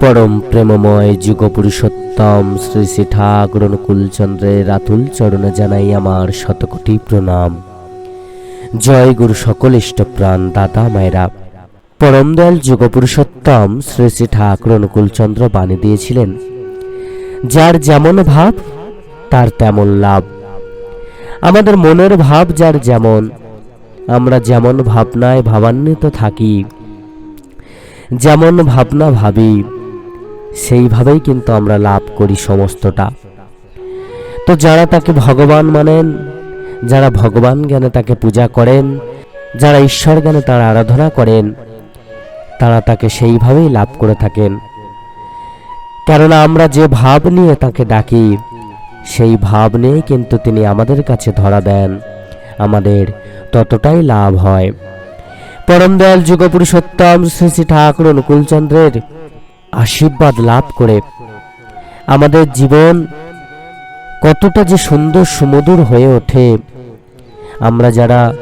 পরম প্রেমময় যুগ পুরুষোত্তম শ্রী শ্রী ঠাকুর অনুকূলচন্দ্রের রাতুল চরণে জানাই আমার শতকোটি প্রণাম। জয় গুরু সকল ইষ্টপ্রাণ দাদা মায়েরা। পরম দয়াল যুগ পুরুষোত্তম শ্রী শ্রী ঠাকুর অনুকূলচন্দ্র বাণী দিয়েছিলেন। যার যেমন ভাব, তার তেমন লাভ। আমাদের মনের ভাব যার যেমন, আমরা যেমন ভাবনায় ভাবান্বিত থাকি, যেমন ভাবনা ভাবি সেইভাবেই কিন্তু আমরা লাভ করি সমস্তটা। তো যারা তাকে ভগবান মানেন, যারা ভগবান জ্ঞানে তাকে পূজা করেন, যারা ঈশ্বর জ্ঞানে তার আরাধনা করেন, তারা তাকে সেইভাবেই লাভ করে থাকেন। কেননা আমরা যে ভাব নিয়ে তাকে ডাকি, সেই ভাব নিয়ে কিন্তু তিনি আমাদের কাছে ধরা দেন। আমাদের ততটাই লাভ হয়। পরম দয়াল যুগপুরুষোত্তম শ্রী শ্রী ঠাকুর অনুকূলচন্দ্রের আশীর্বাদ লাভ করে। আমাদের জীবন কতটা যে সুন্দর সুমধুর হয়ে ওঠে। আমরা যারা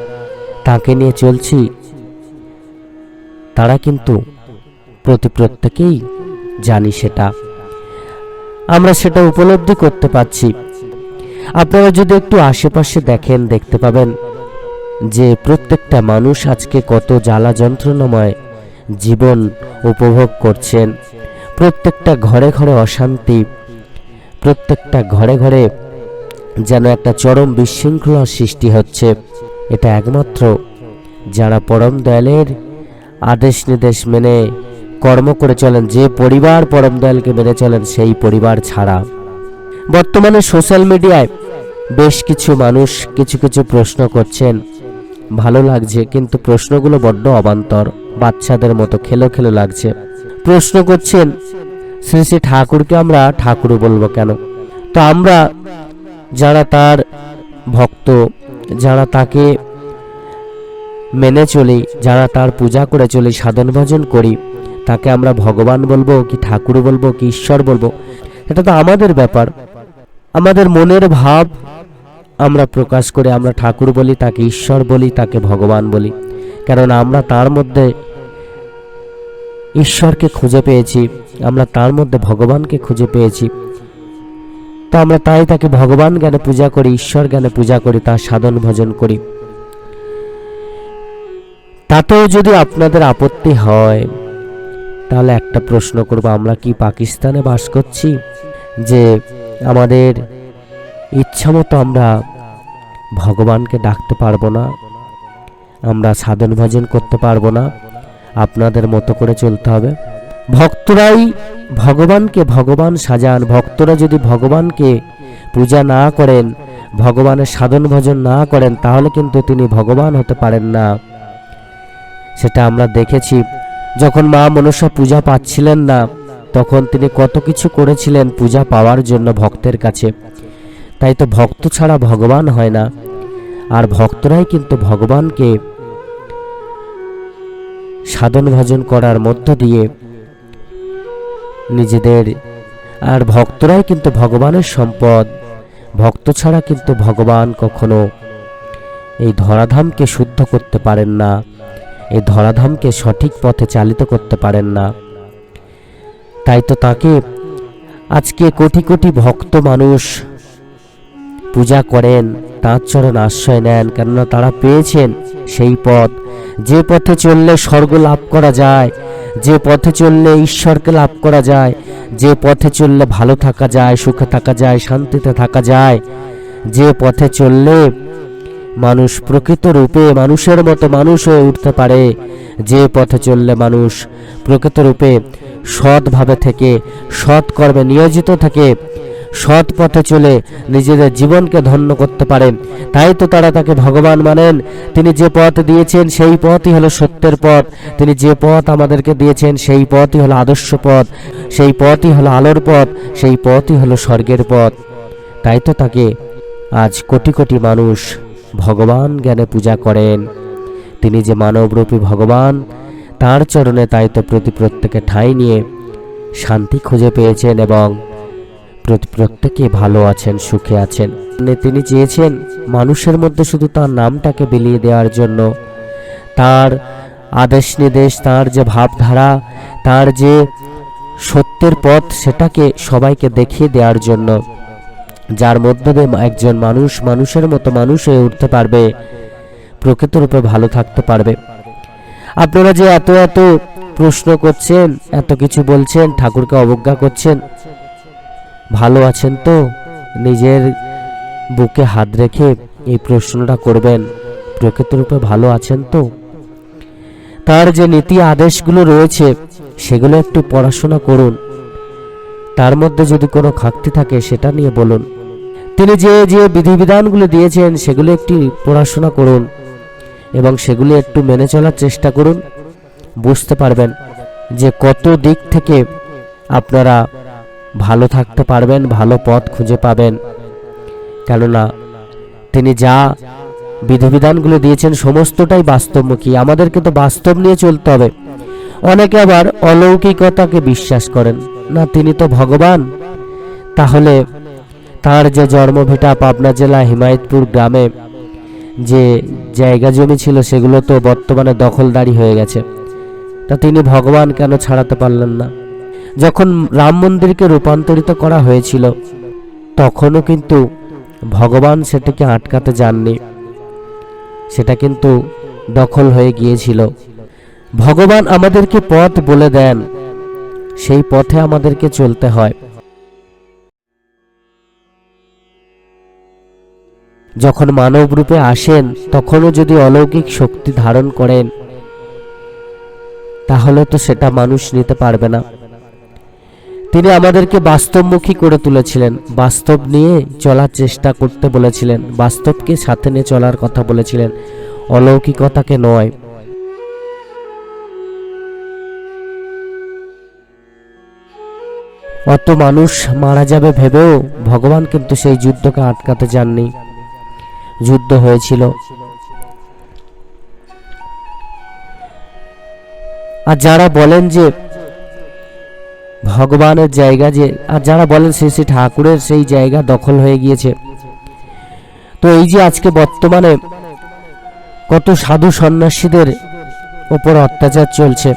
তাকে নিয়ে চলছি, তারা কিন্তু প্রতি প্রত্যেকেই জানি সেটা। আমরা সেটা উপলব্ধি করতে পারছি। আপনারা যদি একটু আশেপাশে দেখেন, দেখতে পাবেন যে প্রত্যেকটা মানুষ আজকে কত জ্বালা যন্ত্রণাময় জীবন উপভোগ করছেন। প্রত্যেকটা ঘরে ঘরে অশান্তি, প্রত্যেকটা ঘরে ঘরে যেন একটা চরম বিশৃঙ্খলার সৃষ্টি হচ্ছে। এটা একমাত্র যারা পরম দয়ালের আদেশ নির্দেশ মেনে কর্ম করে চলেন, যে পরিবার পরম দয়ালকে মেনে চলেন, সেই পরিবার ছাড়া। বর্তমানে সোশ্যাল মিডিয়ায় বেশ কিছু মানুষ কিছু কিছু প্রশ্ন করছেন। ভালো লাগছে, কিন্তু প্রশ্নগুলো বড্ড অবান্তর। বাচ্চাদের মতো খেলো খেলো লাগছে। প্রশ্ন করছেন, শ্রী শ্রী ঠাকুরকে আমরা ঠাকুর বলব কেন? তো আমরা যারা তার ভক্ত, যারা তাকে মেনে চলি, যারা তার পূজা করে চলি, সাধন ভজন করি, তাকে আমরা ভগবান বলব, কি ঠাকুর বলব, কি ঈশ্বর বলব, এটা তো আমাদের ব্যাপার। আমাদের মনের ভাব আমরা প্রকাশ করে, আমরা ঠাকুর বলি, তাকে ঈশ্বর বলি, তাকে ভগবান বলি। কারণ আমরা তার মধ্যে ঈশ্বরকে খুঁজে পেয়েছি, আমরা তার মধ্যে ভগবানকে খুঁজে পেয়েছি। তো আমরা তাই তাকে ভগবান জ্ঞানে পূজা করি, ঈশ্বর জ্ঞানে পূজা করি, তার সাধন ভজন করি। তাতেও যদি আপনাদের আপত্তি হয়, তাহলে একটা প্রশ্ন করব, আমরা কি পাকিস্তানে বাস করছি? যে আমাদের ইচ্ছা মতো আমরা ভগবানকে ডাকতে পারব না, আমরা সাধন ভজন করতে পারব না। আপনাদের মতো করে চলতে হবে। ভক্তরাই ভগবানকে ভগবান সাজান। ভক্তরা যদি ভগবানকে পূজা না করেন, ভগবানের সাধন ভজন না করেন, তাহলে কিন্তু তিনি ভগবান হতে পারেন না। সেটা আমরা দেখেছি। যখন মা মনসা পূজা পাচ্ছিলেন না, তখন তিনি কত কিছু করেছিলেন পূজা পাওয়ার জন্য ভক্তের কাছে। তাই তো ভক্ত ছাড়া ভগবান হয় না। আর ভক্তরাই কিন্তু ভগবানকে সাধন ভজন করার মধ্য দিয়ে নিজেদের আর ভক্তরাই কিন্তু ভগবানের সম্পদ। ভক্ত ছাড়া কিন্তু ভগবান কখনো এই ধরাধামকে শুদ্ধ করতে পারেন না, এই ধরাধামকে সঠিক পথে চালিত করতে পারেন না। তাই তো তাকে আজকে কোটি কোটি ভক্ত মানুষ পূজা করেন, তাঁর চরণ আশ্রয় নেন, কেননা তারা পেয়েছেন সেই পথ। যে পথে চললে স্বর্গ লাভ করা যায়, যে পথে চললে ঈশ্বরকে লাভ করা যায়, যে পথে চললে ভালো থাকা যায়, সুখে থাকা যায়, শান্তিতে থাকা যায়, যে পথে চললে মানুষ প্রকৃত রূপে মানুষের মতো মানুষ হয়ে উঠতে পারে, যে পথে চললে মানুষ প্রকৃত রূপে সৎভাবে থেকে, সৎকর্মে নিয়োজিত থেকে সৎ পথে চলে নিজেদের জীবনকে ধন্য করতে পারেন তাই তো তারা তাকে ভগবান মানেন। তিনি যে পথ দিয়েছেন সেই পথই হলো সত্যের পথ। তিনি যে পথ আমাদেরকে দিয়েছেন সেই পথই হলো আদর্শ পথ। সেই পথই হলো আলোর পথ। সেই পথই হলো স্বর্গের পথ। তাই তো তাকে আজ কোটি কোটি মানুষ ভগবান জ্ঞানে পূজা করেন। তিনি যে মানবরূপী ভগবান, তার চরণে তাই তো প্রতি প্রত্যেকে ঠাঁই নিয়ে শান্তি খুঁজে পেয়েছেন এবং প্রত্যেকে ভালো আছেন, সুখে আছেন। মানে তিনি চেয়েছেন মানুষের মধ্যে শুধু তার নামটাকে বিলিয়ে দেওয়ার জন্য। তার আদেশ নির্দেশ তার যে ভাবধারা, তার যে সত্যের পথ, সেটাকে সবাইকে দেখিয়ে দেওয়ার জন্য। যার মধ্য দিয়ে একজন মানুষ মানুষের মতো মানুষ হয়ে উঠতে পারবে প্রকৃতরূপে ভালো থাকতে পারবে। আপনারা যে এত এত প্রশ্ন করছেন, এত কিছু বলছেন, ঠাকুরকে অবজ্ঞা করছেন ভালো আছেন তো? নিজের বুকে হাত রেখে এই প্রশ্নটা করবেন। প্রকৃতরূপে ভালো আছেন তো? তার যে নীতি আদেশগুলো রয়েছে, সেগুলো একটু পড়াশোনা করুন। তার মধ্যে যদি কোনো ঘাটতি থাকে, সেটা নিয়ে বলুন। তিনি যে যে বিধিবিধানগুলো দিয়েছেন, সেগুলো একটি পড়াশোনা করুন এবং সেগুলি একটু মেনে চলার চেষ্টা করুন। বুঝতে পারবেন যে কত দিক থেকে আপনারা ভালো থাকতে পারবেন, ভালো পথ খুঁজে পাবেন। কেননা, তিনি যা বিধিবিধানগুলো দিয়েছেন, সমস্তটাই বাস্তবমুখী আমাদেরকে তো বাস্তব নিয়ে চলতে হবে। অনেকে আবার অলৌকিকতাকে বিশ্বাস করেন। না, তিনি তো ভগবান। তাহলে তার যে জন্মভিটা পাবনা জেলা হিমায়তপুর গ্রামে যে জায়গা জমি ছিল, সেগুলো তো বর্তমানে দখলদারি হয়ে গেছে। তা তিনি ভগবান কেন ছাড়াতে পারলেন না? যখন রাম মন্দিরকে রূপান্তরিত করা হয়েছিল, তখনও কিন্তু ভগবান সেটাকে আটকাতে যাননি। সেটা কিন্তু দখল হয়ে গিয়েছিল। ভগবান আমাদেরকে পথ বলে দেন, সেই পথে আমাদেরকে চলতে হয়। যখন মানব রূপে আসেন, তখনও যদি অলৌকিক শক্তি ধারণ করেন, তাহলে তো সেটা মানুষ নিতে পারবে না। তিনি আমাদেরকে বাস্তবমুখী করে তুলেছিলেন, বাস্তব নিয়ে চলার চেষ্টা করতে বলেছিলেন, বাস্তবকে সাথে নিয়ে চলার কথা বলেছিলেন, অলৌকিকতাকে নয়। অত মানুষ মারা যাবে ভেবেও ভগবান কিন্তু সেই যুদ্ধকে আটকাতে যাননি। যুদ্ধ হয়েছিল। আর যারা বলেন যে ভগবানের জায়গা যে, আর যারা বলেন শ্রী শ্রী ঠাকুরের সেই জায়গা দখল হয়ে গিয়েছে। তো এই যে আজকে বর্তমানে কত সাধু সন্ন্যাসীদের ওপর অত্যাচার চলছে,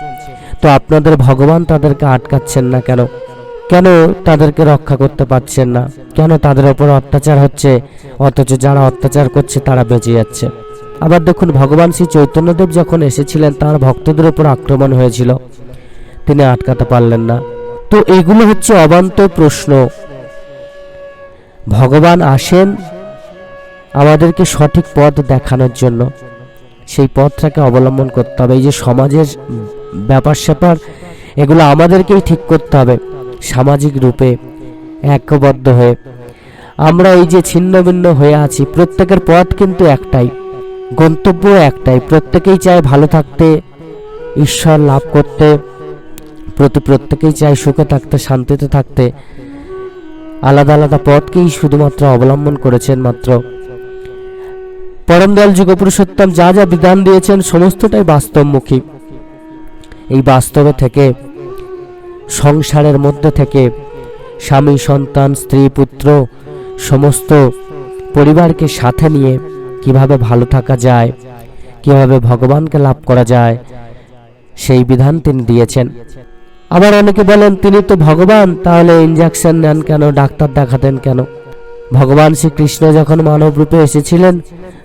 তো আপনাদের ভগবান তাদেরকে আটকাচ্ছেন না কেন? কেন তাদেরকে রক্ষা করতে পারছেন না? কেন তাদের ওপর অত্যাচার হচ্ছে? অথচ যারা অত্যাচার করছে তারা বেঁচে যাচ্ছে। আবার দেখুন, ভগবান শ্রী চৈতন্যদেব যখন এসেছিলেন, তার ভক্তদের উপর আক্রমণ হয়েছিল। তিনি আটকাতে পারলেন না। তো এগুলো হচ্ছে অবান্ত প্রশ্ন। ভগবান আসেন আমাদেরকে সঠিক পথ দেখানোর জন্য। সেই পথটাকে অবলম্বন করতে হবে। এই যে সমাজের ব্যাপার স্যাপার, এগুলো আমাদেরকেই ঠিক করতে হবে সামাজিক রূপে, ঐক্যবদ্ধ হয়ে। আমরা এই যে ছিন্ন ভিন্ন হয়ে আছি, প্রত্যেকের পথ কিন্তু একটাই গন্তব্য একটাই। প্রত্যেকেই চায় ভালো থাকতে, ঈশ্বর লাভ করতে। প্রতি প্রত্যেকেই চায় সুখে থাকতে, শান্তিতে থাকতে। আলাদা আলাদা পথকেই শুধুমাত্র অবলম্বন করেছেন মাত্র। পরম পরমদয়াল যুগপুরুষোত্তম যা যা বিধান দিয়েছেন, সমস্তটাই বাস্তবমুখী। এই বাস্তবে থেকে, সংসারের মধ্যে থেকে, স্বামী, সন্তান, স্ত্রী, পুত্র, সমস্ত পরিবারকে সাথে নিয়ে কীভাবে ভালো থাকা যায়, কীভাবে ভগবানকে লাভ করা যায়, সেই বিধান তিনি দিয়েছেন। আবার অনেকে বলেন, তিনি তো ভগবান, তাহলে ইঞ্জেকশন নেন কেন? ডাক্তার দেখাতেন কেন? ভগবান শ্রীকৃষ্ণ যখন মানব রূপে এসেছিলেন,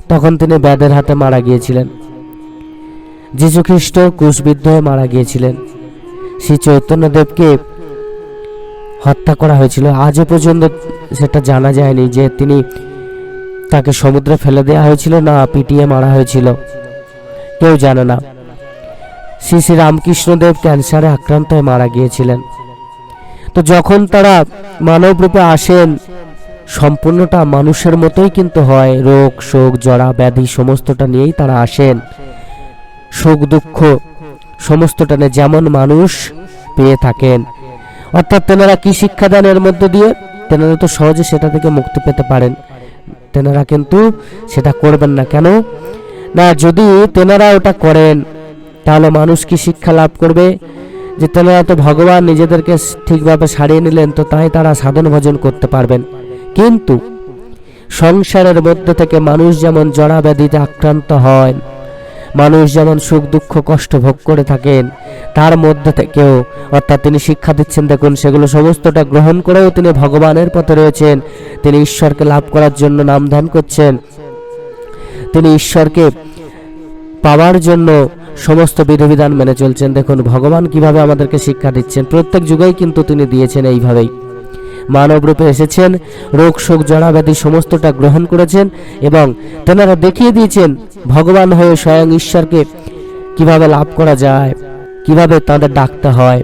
তখন তিনি ব্যাদের হাতে মারা গিয়েছিলেন। যীশু খ্রিস্ট কুশবিদ্ধ হয়ে মারা গিয়েছিলেন। শ্রী চৈতন্যদেবকে হত্যা করা হয়েছিল। আজও পর্যন্ত সেটা জানা যায়নি যে তিনি তাকে সমুদ্রে ফেলে দেওয়া হয়েছিল না পিটিয়ে মারা হয়েছিল। কেউ জানে না। শ্রী শ্রী রামকৃষ্ণদেব ক্যান্সারে আক্রান্ত হয়ে মারা গিয়েছিলেন। তো যখন তারা মানব রূপে আসেন, সম্পূর্ণটা মানুষের মতোই কিন্তু হয়। রোগ, শোক, জরা, ব্যাধি সমস্তটা নিয়েই তারা আসেন। সুখ দুঃখ সমস্তটা নিয়ে যেমন মানুষ পেয়ে থাকেন। অর্থাৎ তেনারা কি শিক্ষা দেন এর মধ্য দিয়ে? তেনারা তো সহজে সেটা থেকে মুক্তি পেতে পারেন। তেনারা কিন্তু সেটা করবেন না। কেন? না, যদি তেনারা ওটা করেন তাহলে মানুষ কি শিক্ষা লাভ করবে? যে তেনারা তো ভগবান নিজেদেরকে ঠিকভাবে সারিয়ে নিলেন, তো তাই তারা সাধন ভজন করতে পারবেন। কিন্তু সংসারের মধ্যে থেকে মানুষ যেমন জড়া ব্যাধিতে আক্রান্ত হয়, মানুষ যেমন সুখ দুঃখ কষ্ট ভোগ করে থাকেন, তার মধ্যে থেকেও, অর্থাৎ তিনি শিক্ষা দিচ্ছেন, দেখুন, সেগুলো সমস্তটা গ্রহণ করেও তিনি ভগবানের পথে রয়েছেন। তিনি ঈশ্বরকে লাভ করার জন্য নাম ধ্যান করছেন। তিনি ঈশ্বরকে পাওয়ার জন্য সমস্ত বিধিবিধান মেনে চলছেন। দেখুন, ভগবান কীভাবে আমাদেরকে শিক্ষা দিচ্ছেন। প্রত্যেক যুগেই কিন্তু তিনি দিয়েছেন এইভাবেই। মানব রূপে এসেছেন, রোগ, শোক জড়া ব্যাধি সমস্তটা গ্রহণ করেছেন এবং তেনারা দেখিয়ে দিয়েছেন, ভগবান হয়ে স্বয়ং ঈশ্বরকে কীভাবে লাভ করা যায়, কীভাবে তাদের ডাকতে হয়,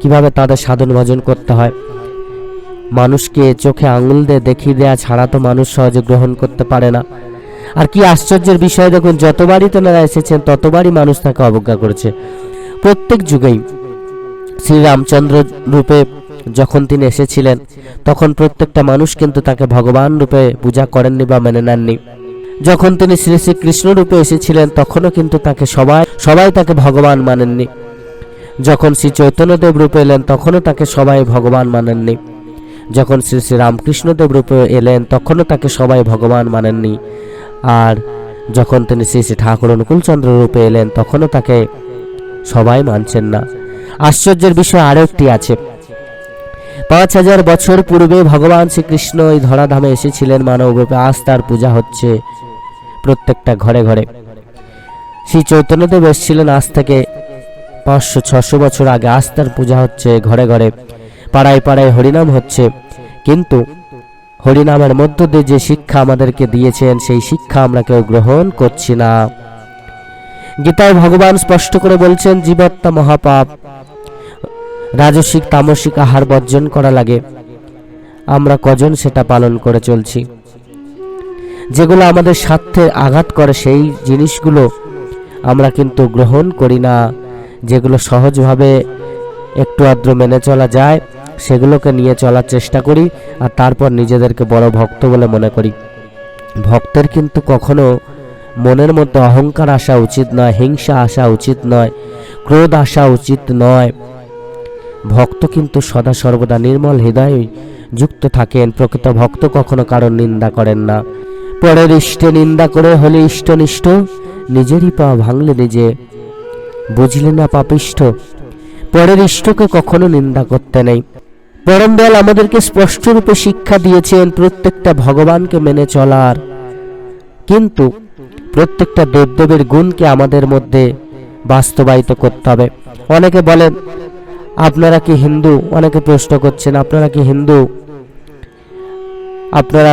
কীভাবে তাদের সাধন ভজন করতে হয়। মানুষকে চোখে আঙুল দিয়ে দেখিয়ে দেওয়া ছাড়া তো মানুষ সহজে গ্রহণ করতে পারে না। আর কি আশ্চর্যের বিষয়, দেখুন, যতবারই তেনারা এসেছেন, ততবারই মানুষ তাকে অবজ্ঞা করেছে। প্রত্যেক যুগেই শ্রীরামচন্দ্র রূপে যখন তিনি এসেছিলেন, তখন প্রত্যেকটা মানুষ কিন্তু তাকে ভগবান রূপে পূজা করেননি বা মেনে নেননি। যখন তিনি শ্রী শ্রী কৃষ্ণ রূপে এসেছিলেন, তখনও কিন্তু তাকে সবাই সবাই তাকে ভগবান মানেননি। যখন শ্রী চৈতন্যদেব রূপে এলেন, তখনও তাকে সবাই ভগবান মানেননি। যখন শ্রী শ্রী রামকৃষ্ণদেব রূপে এলেন, তখনও তাকে সবাই ভগবান মানেননি। আর যখন তিনি শ্রী শ্রী ঠাকুর অনুকূলচন্দ্র রূপে এলেন, তখনও তাকে সবাই মানছেন না। আশ্চর্যের বিষয় আরও একটি আছে। পাঁচ হাজার বছর পূর্বে ভগবান শ্রীকৃষ্ণ এই ধরাধামে এসেছিলেন মানব রূপে। আজ তার পূজা হচ্ছে প্রত্যেকটা ঘরে ঘরে। শ্রী চৈতন্যদেব এসেছিলেন আজ থেকে পাঁচশো, ছশো বছর আগে। আজ তার পূজা হচ্ছে ঘরে ঘরে। পাড়ায় পাড়ায় হরিনাম হচ্ছে। কিন্তু হরিনামের মধ্য দিয়ে যে শিক্ষা আমাদেরকে দিয়েছেন, সেই শিক্ষা আমরা কেউ গ্রহণ করছি না। গীতায় ভগবান স্পষ্ট করে বলছেন, জীবাত্মা মহাপাপ, রাজসিক, তামসিক আহার বর্জন করা লাগে। আমরা কজন সেটা পালন করে চলছি। যেগুলো আমাদের স্বার্থে আঘাত করে, সেই জিনিসগুলো আমরা কিন্তু গ্রহণ করি না। যেগুলো সহজভাবে একটু আদ্র মেনে চলা যায় সেগুলোকে নিয়ে চলার চেষ্টা করি আর তারপর নিজেদেরকে বড় ভক্ত বলে মনে করি। ভক্তের কিন্তু কখনো মনের মধ্যে অহংকার আসা উচিত নয়, হিংসা আসা উচিত নয়, ক্রোধ আসা উচিত নয়। ভক্ত কিন্তু সদা সর্বদা নির্মল হৃদয় যুক্ত থাকেন। প্রকৃত ভক্ত কখনো কারণ নিন্দা করেন না। পরের ইষ্টে নিন্দা করে হলে ইষ্টনিষ্ঠ, নিজেরই পা ভাঙলে নিজে। বুঝলে না পাপিষ্ঠ? পরের ইষ্টকে কখনো নিন্দা করতে নেই। পরম দয়াল আমাদেরকে স্পষ্টরূপে শিক্ষা দিয়েছেন প্রত্যেকটা ভগবানকে মেনে চলার। কিন্তু প্রত্যেকটা দেবদেবের গুণকে আমাদের মধ্যে বাস্তবায়িত করতে হবে। অনেকে বলেন, আপনারা কি হিন্দু? অনেকে প্রশ্ন করছেন, আপনারা কি হিন্দু? আপনারা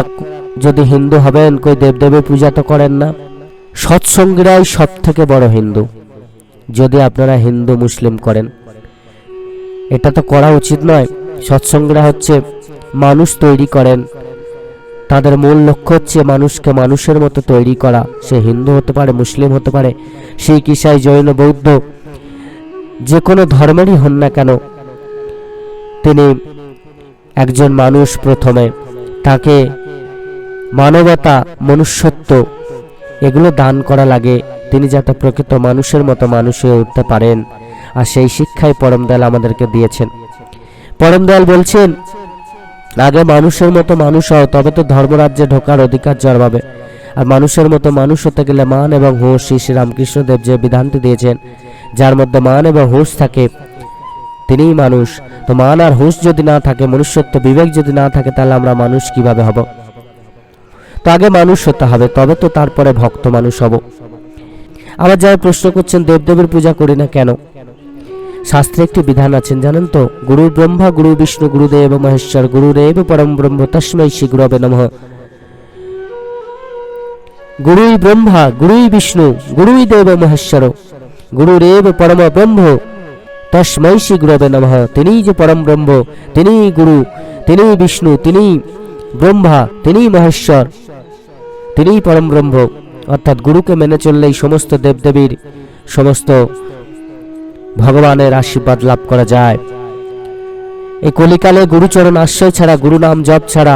যদি হিন্দু হবেন, কই দেবদেবের পূজা তো করেন না? সৎসঙ্গীরাই সব থেকে বড় হিন্দু, যদি আপনারা হিন্দু মুসলিম করেন। এটা তো করা উচিত নয়। সৎসঙ্গীরা হচ্ছে মানুষ তৈরি করেন। তাদের মূল লক্ষ্য হচ্ছে মানুষকে মানুষের মতো তৈরি করা। সে হিন্দু হতে পারে, মুসলিম হতে পারে শিখ ইসাই জৈন, বৌদ্ধ যে কোনো ধর্মেরই হন না কেন, তিনি একজন মানুষ প্রথমে। তাকে মানবতা, মনুষ্যত্ব, এগুলো দান করা লাগে। তিনি যাতে প্রকৃত মানুষের মতো মানুষ হয়ে উঠতে পারেন। আর সেই শিক্ষাই পরম দয়াল আমাদেরকে দিয়েছেন। পরম দয়াল বলছেন, আগে মানুষের মতো মানুষ হও, তবে তো ধর্মরাজ্যে ঢোকার অধিকার জন্মাবে। আর মানুষের মতো মানুষ হতে গেলে মান এবং হুঁশ শ্রী শ্রী রামকৃষ্ণদেব যে বিধানটি দিয়েছেন, যার মধ্যে মান এবং হুঁশ থাকে, তিনিই মানুষ। তো মান আর হুঁশ যদি না থাকে, মনুষ্যত্ব বিবেক যদি না থাকে, তাহলে আমরা মানুষ কীভাবে হব? তো আগে মানুষ হতে হবে, তবে তো তারপরে ভক্ত মানুষ হব। আবার যারা প্রশ্ন করছেন, দেবদেবের পূজা করি না কেন? শাস্ত্রে একটি বিধান আছেন, জানেন তো? গুরু ব্রহ্মা, গুরু বিষ্ণু, গুরুদেব, মহেশ্বর গুরুরেব পরম ব্রহ্ম, তস্মৈ শ্রী গুরবে নমঃ। গুরুই ব্রহ্মা, গুরুই বিষ্ণু, গুরুই দেব, মহেশ্বর গুরুরেব পরম ব্রহ্ম, তস্মৈ শ্রী গুরবে নমঃ। তিনিই যে পরম ব্রহ্ম, তিনিই গুরু, তিনিই বিষ্ণু, তিনিই ব্রহ্মা, তিনিই মহেশ্বর, তিনিই পরম ব্রহ্ম। অর্থাৎ গুরুকে মেনে চললেই সমস্ত দেবদেবীর সমস্ত ভগবানের আশীর্বাদ লাভ করা যায়। এই কলিকালে গুরুচরণ আশ্রয় ছাড়া গুরু নাম জপ ছাড়া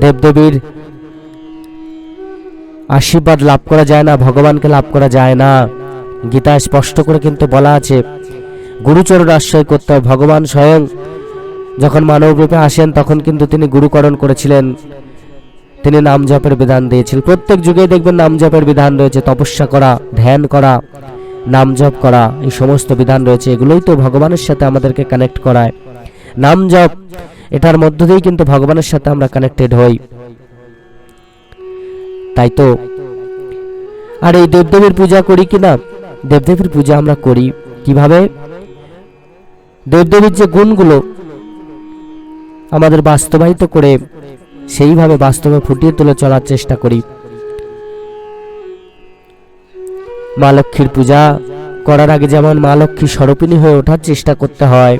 দেবদেবীর আশীর্বাদ লাভ করা যায় না, ভগবানকে লাভ করা যায় না। গীতায় স্পষ্ট করে কিন্তু বলা আছে, গুরুচরণ আশ্রয় করতে হয় ভগবান স্বয়ং যখন মানব রূপে আসেন, তখন কিন্তু তিনি গুরুকরণ করেছিলেন। তিনি নাম জপের বিধান দিয়েছিলেন। প্রত্যেক যুগে দেখবেন নাম জপের বিধান রয়েছে। তপস্যা করা, ধ্যান করা নাম জপ করা, এই সমস্ত বিধান রয়েছে, এগুলোই তো ভগবানের সাথে আমাদেরকে কানেক্ট করায়। নাম জপ এটার মধ্য দিয়েই কিন্তু ভগবানের সাথে আমরা কানেক্টেড হই। তাই তো? আর এই দেবদেবীর পূজা করি কি না? দেবদেবীর পূজা আমরা করি। কীভাবে? দেবদেবীর যে গুণগুলো আমাদের বাস্তবায়িত করে, সেইভাবে বাস্তবে ফুটিয়ে তুলে চলার চেষ্টা করি। মা লক্ষ্মীর পূজা করার আগে যেমন মা লক্ষ্মী স্বরূপিণী হয়ে ওঠার চেষ্টা করতে হয়।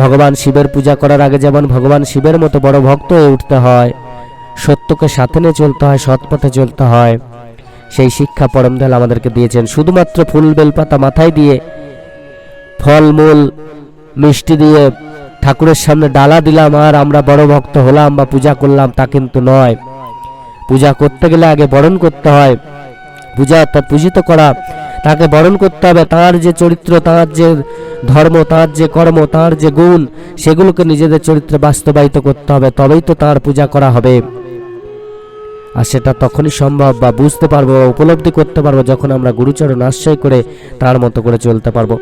ভগবান শিবের পূজা করার আগে যেমন ভগবান শিবের মতো বড় ভক্ত হয়ে উঠতে হয়, সত্যকে সাথে নিয়ে চলতে হয়, সৎপথে চলতে হয়। সেই শিক্ষা পরমদয়াল আমাদেরকে দিয়েছেন। শুধুমাত্র ফুল বেলপাতা মাথায় দিয়ে ফলমূল মিষ্টি দিয়ে ঠাকুরের সামনে ডালা দিলাম আর আমরা বড় ভক্ত হলাম বা পূজা করলাম তা কিন্তু নয়। পূজা করতে গেলে আগে বরণ করতে হয়। পূজা অর্থাৎ পূজিত করা। তাকে বরণ করতে হবে। তার যে চরিত্র, তার যে ধর্ম, তার যে কর্ম, তার যে গুণ, সেগুলোকে নিজেদের চরিত্রে বাস্তবায়িত করতে হবে। তবেই তো তার পূজা করা হবে। আর সেটা তখনই সম্ভব বা বুঝতে পারব বা উপলব্ধি করতে পারব যখন আমরা গুরুচরণ আশ্রয় করে তার মতো করে চলতে পারব।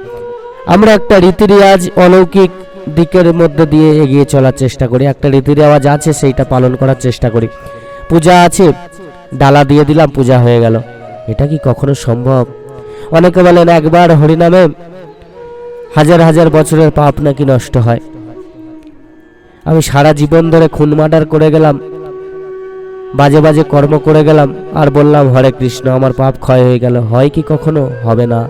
আমরা একটা রীতি রেওয়াজ অলৌকিক দিকের মধ্যে দিয়ে এগিয়ে চলার চেষ্টা করি। একটা রীতি রেওয়াজ আছে, সেইটা পালন করার চেষ্টা করি। পূজা আছে, ডালা দিয়ে দিলাম, পূজা হয়ে গেল। এটা কি কখনো সম্ভব? অনেকে বলেন একবার হরিনামে হাজার হাজার বছরের পাপ নাকি নষ্ট হয়। আমি সারা জীবন ধরে খুন মার্ডার করে গেলাম, বাজে বাজে কর্ম করে গেলাম আর বললাম, হরে কৃষ্ণ, আমার পাপ ক্ষয় হয়ে গেল। হয় কি কখনো? হবে না।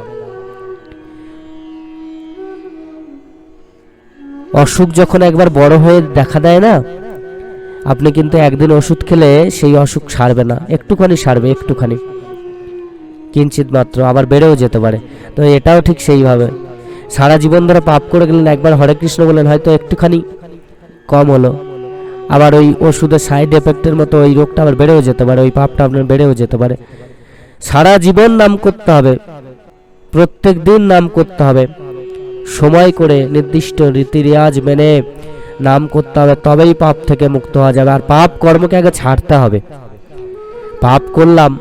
অসুখ যখন একবার বড় হয়ে দেখা দেয় না, আপনি কিন্তু একদিন ওষুধ খেলে সেই অসুখ সারবে না। একটুখানি সারবে, একটুখানি। কিঞ্চিত মাত্র, আবার বেড়েও যেতে পারে। তো এটাও ঠিক সেইভাবে। সারা জীবন ধরে পাপ করে গেলেন, একবার হরে কৃষ্ণ বললেন হয়তো একটুখানি কম হলো। আবার ওই ওষুধের সাইড এফেক্টের মতো ওই রোগটা আবার বেড়েও যেতে পারে, ওই পাপটা আপনার বেড়েও যেতে পারে। সারা জীবন নাম করতে হবে। প্রত্যেক দিন নাম করতে হবে। সময় করে নির্দিষ্ট রীতি রেওয়াজ মেনে নাম করতে হবে, তবেই পাপ থেকে মুক্ত হওয়া যাবে। আর পাপ কর্মকে আগে ছাড়তে হবে। পাপ করলাম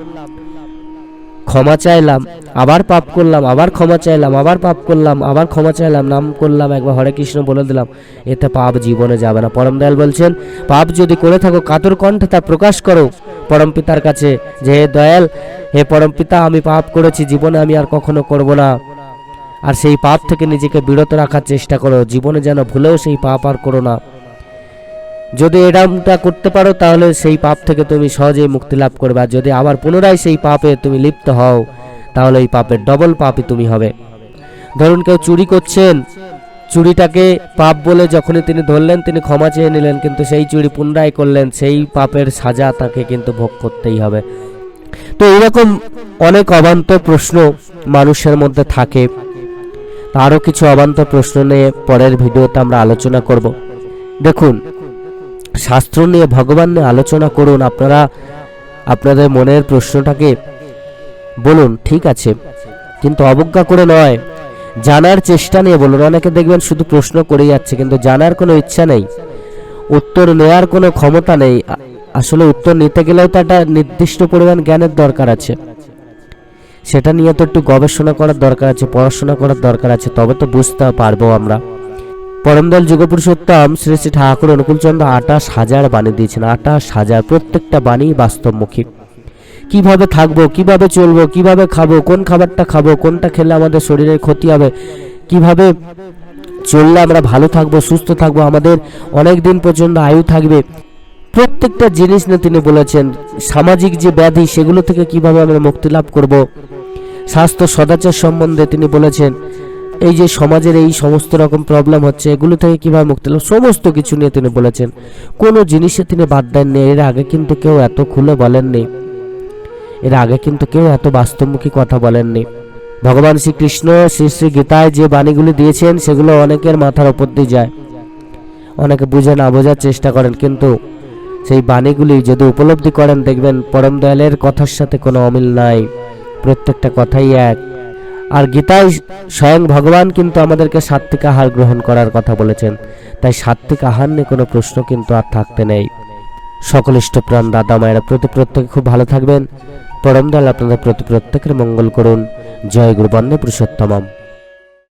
ক্ষমা চাইলাম, আবার পাপ করলাম, আবার ক্ষমা চাইলাম, আবার পাপ করলাম, আবার ক্ষমা চাইলাম, নাম করলাম, একবার হরে কৃষ্ণ বলে দিলাম, এতে পাপ জীবনে যাবে না। পরম দয়াল বলছেন, পাপ যদি করে থাকো, কাতর কণ্ঠে তা প্রকাশ করো। পরম পিতার কাছে, যে হে দয়াল, হে পরম পিতা, আমি পাপ করেছি, জীবনে আমি আর কখনো করব না। আর সেই পাপ থেকে নিজেকে বিরত রাখার চেষ্টা করো, জীবনে যেন ভুলেও সেই পাপ আর করো না। যদি এরমটা করতে পারো, তাহলে সেই পাপ থেকে তুমি সহজেই মুক্তি লাভ করবে। আর যদি আবার পুনরায় সেই পাপে তুমি লিপ্ত হও, তাহলে এই পাপের ডবল পাপই তুমি হবে। ধরুন কেউ চুরি করছেন, চুরিটাকে পাপ বলে যখনই তিনি ধরলেন, তিনি ক্ষমা চেয়ে নিলেন, কিন্তু সেই চুরি পুনরায় করলেন, সেই পাপের সাজা তাকে কিন্তু ভোগ করতেই হবে। তো এরকম অনেক অবান্তর প্রশ্ন মানুষের মধ্যে থাকে। আরও কিছু অবান্তর প্রশ্ন নিয়ে পরের ভিডিওতে আমরা আলোচনা করব। দেখুন শাস্ত্র নিয়ে ভগবান নিয়ে আলোচনা করুন। আপনারা আপনাদের মনের প্রশ্নটাকে বলুন, ঠিক আছে। কিন্তু অবজ্ঞা করে নয়। জানার চেষ্টা নিয়ে বলুন। অনেকে দেখবেন শুধু প্রশ্ন করে যাচ্ছে, কিন্তু জানার কোনো ইচ্ছা নেই। উত্তর নেওয়ার কোনো ক্ষমতা নেই। আসলে উত্তর নিতে গেলেও তো একটা নির্দিষ্ট পরিমাণ জ্ঞানের দরকার আছে। সেটা নিয়ে তো একটু গবেষণা করার দরকার আছে, পড়াশোনা করার দরকার আছে, তবে তো বুঝতে পারব আমরা। পরমদল যুগপুরুষোত্তম শ্রী শ্রী ঠাকুর অনুকূলচন্দ্র আঠাশ হাজার বাণী দিয়েছেন। আঠাশ হাজার প্রত্যেকটা বাণী বাস্তবমুখী। কীভাবে থাকব, কীভাবে চলবো, কীভাবে খাব, কোন খাবারটা খাব, কোনটা খেলে আমাদের শরীরের ক্ষতি হবে, কীভাবে চললে আমরা ভালো থাকব, সুস্থ থাকব, আমাদের অনেক দিন পর্যন্ত আয়ু থাকবে। প্রত্যেকটা জিনিস নিয়ে তিনি বলেছেন, সামাজিক যে ব্যাধি, সেগুলো থেকে কীভাবে আমরা মুক্তি লাভ করব? স্বাস্থ্য সদাচার সম্বন্ধে তিনি বলেছেন এই যে সমাজের এই সমস্ত রকম প্রবলেম হচ্ছে, এগুলো থেকে কীভাবে মুক্তি লাভ? সমস্ত কিছু নিয়ে তিনি বলেছেন। কোনো জিনিসে তিনি বাদ দেননি। এর আগে কিন্তু কেউ এত খুলে বলেননি। এর আগে কিন্তু কেউ এত বাস্তবমুখী কথা বলেননি। ভগবান শ্রীকৃষ্ণ, শ্রী শ্রী গীতায় যে বাণীগুলি দিয়েছেন, সেগুলো অনেকের মাথার ওপর দিয়ে যায়। অনেকে বুঝে না বোঝার চেষ্টা করেন, কিন্তু সেই বাণীগুলি যদি উপলব্ধি করেন, দেখবেন পরম দয়ালের কথার সাথে কোনো অমিল নাই। প্রত্যেকটা কথাই এক। আর গীতায় স্বয়ং ভগবান কিন্তু আমাদেরকে সাত্বিক আহার গ্রহণ করার কথা বলেছেন। তাই সাত্বিক আহার নিয়ে কোনো প্রশ্ন কিন্তু আর থাকতে নেই। সকল ইষ্টপ্রাণ দাদা মায়েরা প্রতি প্রত্যেকে খুব ভালো থাকবেন। পরম দল আপনাদের প্রতি প্রত্যেকের মঙ্গল করুন। জয় গুরু বন্দে পুরুষোত্তমম।